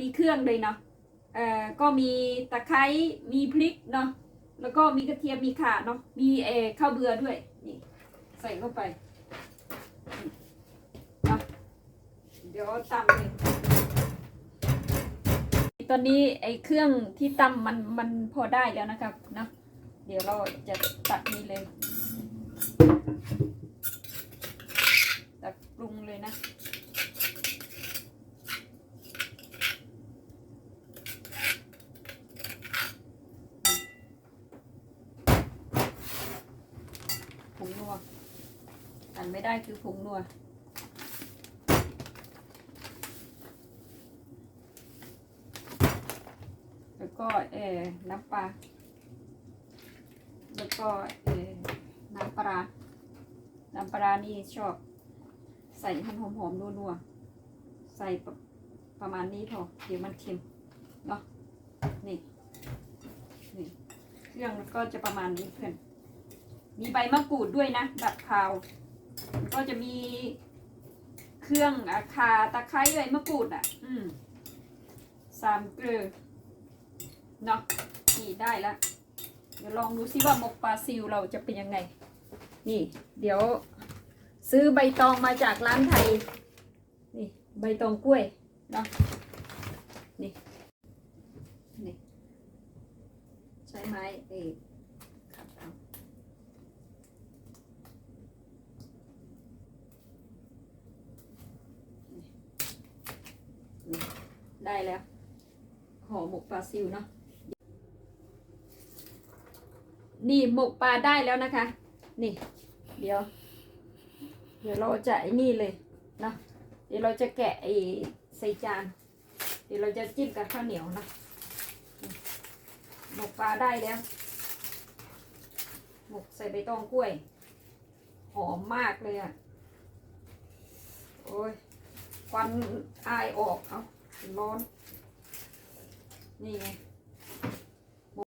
มีเครื่องเลยเนาะเอ่อก็มีตะไคร้มีพริกเนาะแล้วก็มีกระเทียมมีข่าเนาะมีเออข้าวเบื่อด้วยนี่ใส่เข้าไปเนาะเดี๋ยวตำเลยตอนนี้ไอ้เครื่องที่ตำมันมันพอได้แล้วนะครับเนาะเดี๋ยวเราจะตักนี่เลย ตักปรุงเลยนะ ผ งนัวอันไม่ได้คือผงนัวแล้วก็เอน้ำปลาแล้วก็เอน้ำปลาน้ำปลานี่ชอบ ใส่ให้หอมๆนัวๆใส่ประประมาณนี้พอเดี๋ยวมันเค็มเนาะนี่นี่เครื่องก็จะประมาณนี้เพื่อน มีใบมะกรูดด้วยนะ ดับคาว ก็จะมีเครื่องอะคาตะไคร้ใบมะกรูดอะ อืมสามเกลือเนาะนี่ได้ล้วเดี๋ยวลองดูซิว่าหมกปลาซิวเราจะเป็นยังไง นี่ เดี๋ยว ซื้อใบตองมาจากร้านไทย นี่ใบตองกล้วยเนาะนี่นี่ ใช้ไม้เอกขัดเอานี่ ได้แล้วห่อหมกปลาซิวเนาะนี่หมกปลาได้แล้วนะคะ นี่ เดี๋ยว เดี๋ยวเราจะไอ้นี่เลยเนาะเดี๋ยวเราจะแกะไอ้ใส่จาน เดี๋ยวเราจะจิ้มกับข้าวเหนียวนะหมกปลาได้แล้ว หมกใส่ใบตองกล้วย หอมมากเลยอะ่ะ โอ้ยควันอายออกเอา ร้อน นี่ไง